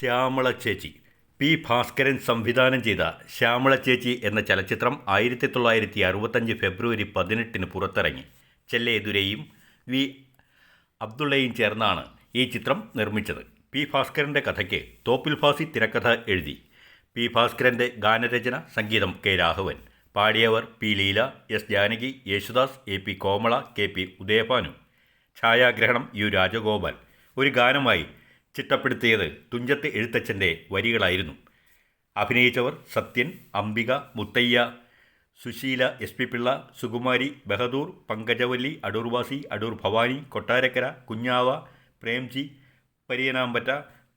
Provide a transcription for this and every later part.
ശ്യാമള ചേച്ചി. പി. ഭാസ്കരൻ സംവിധാനം ചെയ്ത ശ്യാമള ചേച്ചി എന്ന ചലച്ചിത്രം ആയിരത്തി തൊള്ളായിരത്തി അറുപത്തഞ്ച് ഫെബ്രുവരി പതിനെട്ടിന് പുറത്തിറങ്ങി. ചെല്ലയെതുരയും വി. അബ്ദുള്ളയും ചേർന്നാണ് ഈ ചിത്രം നിർമ്മിച്ചത്. പി. ഭാസ്കരന്റെ കഥയ്ക്ക് തോപ്പിൽ ഫാസി തിരക്കഥ എഴുതി. പി. ഭാസ്കരന്റെ ഗാനരചന സംഗീതം K. Raghavan. പാടിയവർ P. Leela S. Janaki Yesudas A. P. Komala K. P. Udayabhanu. ഛായാഗ്രഹണം യു. രാജഗോപാൽ. ഒരു ഗാനമായി ചിട്ടപ്പെടുത്തിയത് തുഞ്ചത്ത് എഴുത്തച്ഛന്റെ വരികളായിരുന്നു. അഭിനയിച്ചവർ Sathyan Ambika Muthaiah Susheela S P Pillai Sukumari Bahadur Pankajavalli Adoorvasi Adoor Bhavani Kottarakkara Kunjava Premji Pariyanampatta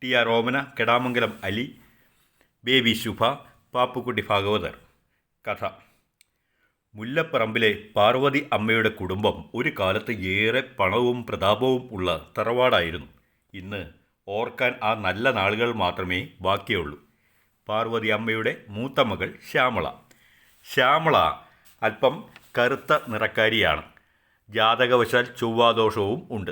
T R Omana Kedamangalam Ali Baby Shubha Pappukutty Bhagavathar. കഥ. മുല്ലപ്പറമ്പിലെ പാർവതി അമ്മയുടെ കുടുംബം ഒരു കാലത്ത് ഏറെ പണവും പ്രതാപവും ഉള്ള തറവാടായിരുന്നു. ഇന്ന് ഓർക്കാൻ ആ നല്ല നാളുകൾ മാത്രമേ ബാക്കിയുള്ളൂ. പാർവതി അമ്മയുടെ മൂത്ത മകൾ ശ്യാമള. ശ്യാമള അല്പം കറുത്ത നിറക്കാരിയാണ്. ജാതകവശാൽ ചൊവ്വാദോഷവും ഉണ്ട്.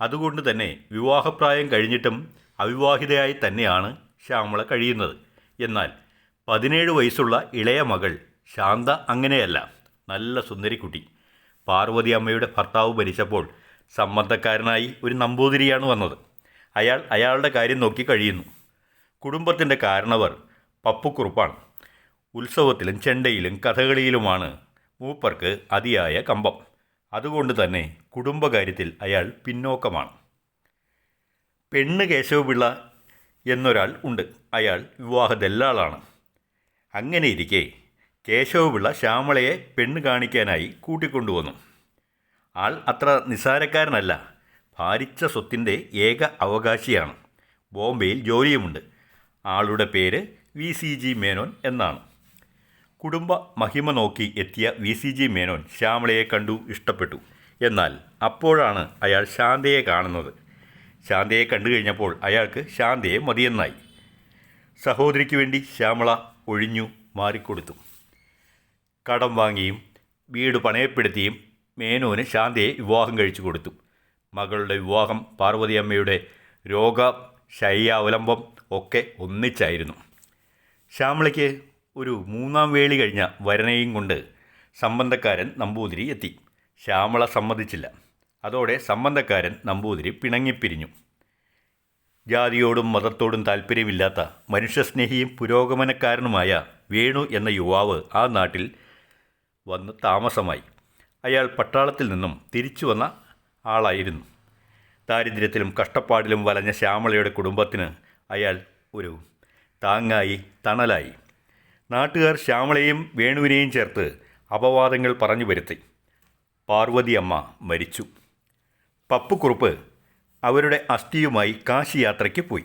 അതുകൊണ്ട് തന്നെ വിവാഹപ്രായം കഴിഞ്ഞിട്ടും അവിവാഹിതയായി തന്നെയാണ് ശ്യാമള കഴിയുന്നത്. എന്നാൽ പതിനേഴ് വയസ്സുള്ള ഇളയ മകൾ ശാന്ത അങ്ങനെയല്ല. നല്ല സുന്ദരിക്കുട്ടി. പാർവതി അമ്മയുടെ ഭർത്താവ് ഭരിച്ചപ്പോൾ സംബന്ധക്കാരനായി ഒരു നമ്പൂതിരിയാണ് വന്നത്. അയാൾ അയാളുടെ കാര്യം നോക്കി കഴിയുന്നു. കുടുംബത്തിന്റെ കാരണവർ പപ്പുക്കുറുപ്പാണ്. ഉത്സവത്തിലും ചെണ്ടയിലും കഥകളിയിലുമാണ് മൂപ്പർക്ക് അതിയായ കമ്പം. അതുകൊണ്ട് തന്നെ കുടുംബകാര്യത്തിൽ അയാൾ പിന്നോക്കമാണ്. പെണ്ണ് കേശവപിള്ള എന്നൊരാൾ ഉണ്ട്. അയാൾ വിവാഹ ദല്ലാളാണ് അങ്ങനെ ഇരിക്കെ കേശവപിള്ള ശ്യാമളയെ പെണ്ണ് കാണിക്കാനായി കൂട്ടിക്കൊണ്ടുവന്നു. ആൾ അത്ര നിസ്സാരക്കാരനല്ല. ഭാരിച്ച സ്വത്തിന്റെ ഏക അവകാശിയാണ്. ബോംബെയിൽ ജോലിയുമുണ്ട്. ആളുടെ പേര് വി സി ജി മേനോൻ എന്നാണ്. കുടുംബ മഹിമ നോക്കി എത്തിയ വി സി ജി മേനോൻ ശ്യാമളയെ കണ്ടു ഇഷ്ടപ്പെട്ടു. എന്നാൽ അപ്പോഴാണ് അയാൾ ശാന്തയെ കാണുന്നത്. ശാന്തയെ കണ്ടു കഴിഞ്ഞപ്പോൾ അയാൾക്ക് ശാന്തയെ മതിയെന്നായി. സഹോദരിക്ക് വേണ്ടി ശ്യാമള ഒഴിഞ്ഞു മാറിക്കൊടുത്തു. കടം വാങ്ങിയും വീട് പണയപ്പെടുത്തിയും മേനോന് ശാന്തയെ വിവാഹം കഴിച്ചു കൊടുത്തു. മകളുടെ വിവാഹം പാർവതിയമ്മയുടെ രോഗ ശയ്യാവലംബം ഒക്കെ ഒന്നിച്ചായിരുന്നു. ശ്യാമളയ്ക്ക് ഒരു മൂന്നാം വേളി കഴിഞ്ഞ വരനെയും കൊണ്ട് സംബന്ധക്കാരൻ നമ്പൂതിരി എത്തി. ശ്യാമള സമ്മതിച്ചില്ല. അതോടെ സംബന്ധക്കാരൻ നമ്പൂതിരി പിണങ്ങിപ്പിരിഞ്ഞു. ജാതിയോടും മതത്തോടും താല്പര്യമില്ലാത്ത മനുഷ്യസ്നേഹിയും പുരോഗമനക്കാരനുമായ വേണു എന്ന യുവാവ് ആ നാട്ടിൽ വന്ന് താമസമായി. അയാൾ പട്ടാളത്തിൽ നിന്നും തിരിച്ചു വന്ന ആളായിരുന്നു. ദാരിദ്ര്യത്തിലും കഷ്ടപ്പാടിലും വലഞ്ഞ ശ്യാമളയുടെ കുടുംബത്തിന് അയാൾ ഒരു താങ്ങായി തണലായി. നാട്ടുകാർ ശ്യാമളയും വേണുവിനെയും ചേർത്ത് അപവാദങ്ങൾ പറഞ്ഞു വരുത്തി. പാർവതിയമ്മ മരിച്ചു. പപ്പുക്കുറുപ്പ് അവരുടെ അസ്ഥിയുമായി കാശി യാത്രയ്ക്ക് പോയി.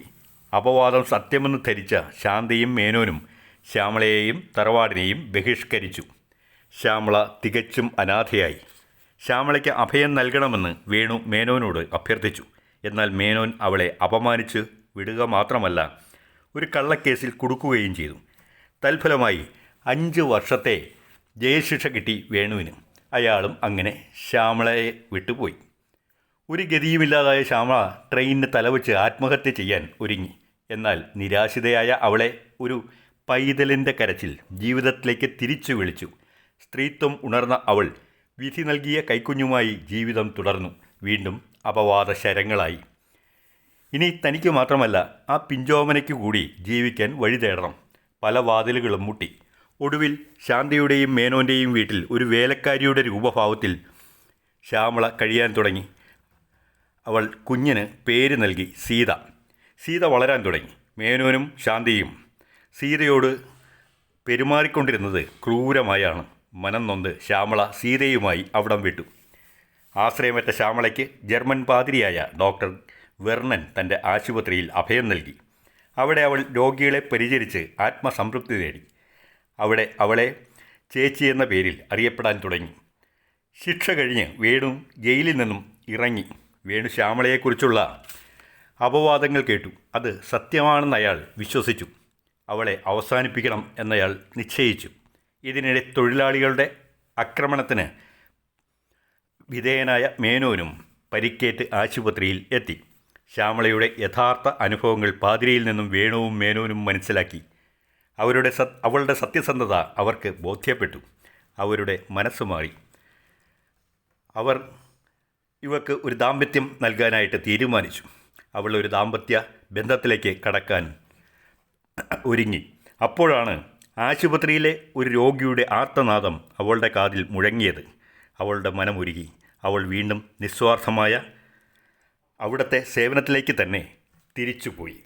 അപവാദം സത്യമെന്ന് ധരിച്ച ശാന്തയും മേനോനും ശ്യാമളയെയും തറവാടിനെയും ബഹിഷ്കരിച്ചു. ശ്യാമള തികച്ചും അനാഥയായി. ശ്യാമളയ്ക്ക് അഭയം നൽകണമെന്ന് വേണു മേനോനോട് അഭ്യർത്ഥിച്ചു. എന്നാൽ മേനോൻ അവളെ അപമാനിച്ച് വിടുക മാത്രമല്ല ഒരു കള്ളക്കേസിൽ കുടുക്കുകയും ചെയ്തു. തൽഫലമായി അഞ്ച് വർഷത്തെ ജയശിക്ഷ കിട്ടി വേണുവിന്. അയാളും അങ്ങനെ ശ്യാമളയെ വിട്ടുപോയി. ഒരു ഗതിയുമില്ലാതായ ശ്യാമള ട്രെയിനിന് തലവെച്ച് ആത്മഹത്യ ചെയ്യാൻ ഒരുങ്ങി. എന്നാൽ നിരാശിതയായ അവളെ ഒരു പൈതലിന്റെ കരച്ചിൽ ജീവിതത്തിലേക്ക് തിരിച്ചു വിളിച്ചു. സ്ത്രീത്വം ഉണർന്ന അവൾ വിധി നൽകിയ കൈക്കുഞ്ഞുമായി ജീവിതം തുടർന്നു. വീണ്ടും അപവാദ ശരങ്ങളായി ഇനി തനിക്ക് മാത്രമല്ല ആ പിഞ്ചോമനയ്ക്ക് കൂടി ജീവിക്കാൻ വഴി തേടണം. പല വാതിലുകളും മുട്ടി. ഒടുവിൽ ശാന്തിയുടെയും മേനോന്റെയും വീട്ടിൽ ഒരു വേലക്കാരിയുടെ രൂപഭാവത്തിൽ ശ്യാമള കഴിയാൻ തുടങ്ങി. അവൾ കുഞ്ഞിന് പേര് നൽകി സീത. സീത വളരാൻ തുടങ്ങി. മേനോനും ശാന്തിയും സീതയോട് പെരുമാറിക്കൊണ്ടിരുന്നത് ക്രൂരമായാണ്. മനം നൊന്ത് ശ്യാമള സീതയുമായി അവിടം വിട്ടു. ആശ്രയമറ്റ ശ്യാമളയ്ക്ക് ജർമ്മൻ പാതിരിയായ ഡോക്ടർ വെർണൻ തന്റെ ആശുപത്രിയിൽ അഭയം നൽകി. അവിടെ അവൾ രോഗികളെ പരിചരിച്ച് ആത്മസംതൃപ്തി നേടി. അവിടെ അവളെ ചേച്ചി എന്ന പേരിൽ അറിയപ്പെടാൻ തുടങ്ങി. ശിക്ഷ കഴിഞ്ഞ് വേണു ജയിലിൽ നിന്നും ഇറങ്ങി. വേണു ശ്യാമളയെക്കുറിച്ചുള്ള അപവാദങ്ങൾ കേട്ടു. അത് സത്യമാണെന്ന് അയാൾ വിശ്വസിച്ചു. അവളെ അവസാനിപ്പിക്കണം എന്നയാൾ നിശ്ചയിച്ചു. ഇതിനിടെ തൊഴിലാളികളുടെ ആക്രമണത്തിന് വിധേയനായ മേനോനും പരിക്കേറ്റ് ആശുപത്രിയിൽ എത്തി. ശ്യാമളയുടെ യഥാർത്ഥ അനുഭവങ്ങൾ പാതിരിയിൽ നിന്നും വേണുവും മേനോനും മനസ്സിലാക്കി. അവരുടെ സത് അവളുടെ സത്യസന്ധത അവർക്ക് ബോധ്യപ്പെട്ടു. അവരുടെ മനസ്സ് മാറി. അവർ ഇവക്ക് ഒരു ദാമ്പത്യം നൽകാനായിട്ട് തീരുമാനിച്ചു. അവൾ ഒരു ദാമ്പത്യ ബന്ധത്തിലേക്ക് കടക്കാൻ ഒരുങ്ങി. അപ്പോഴാണ് ആശുപത്രിയിലെ ഒരു രോഗിയുടെ ആർത്തനാദം അവളുടെ കാതിൽ മുഴങ്ങിയത്. അവളുടെ മനമുരുകി. അവൾ വീണ്ടും നിസ്വാർത്ഥമായ അവിടുത്തെ സേവനത്തിലേക്ക് തന്നെ തിരിച്ചുപോയി.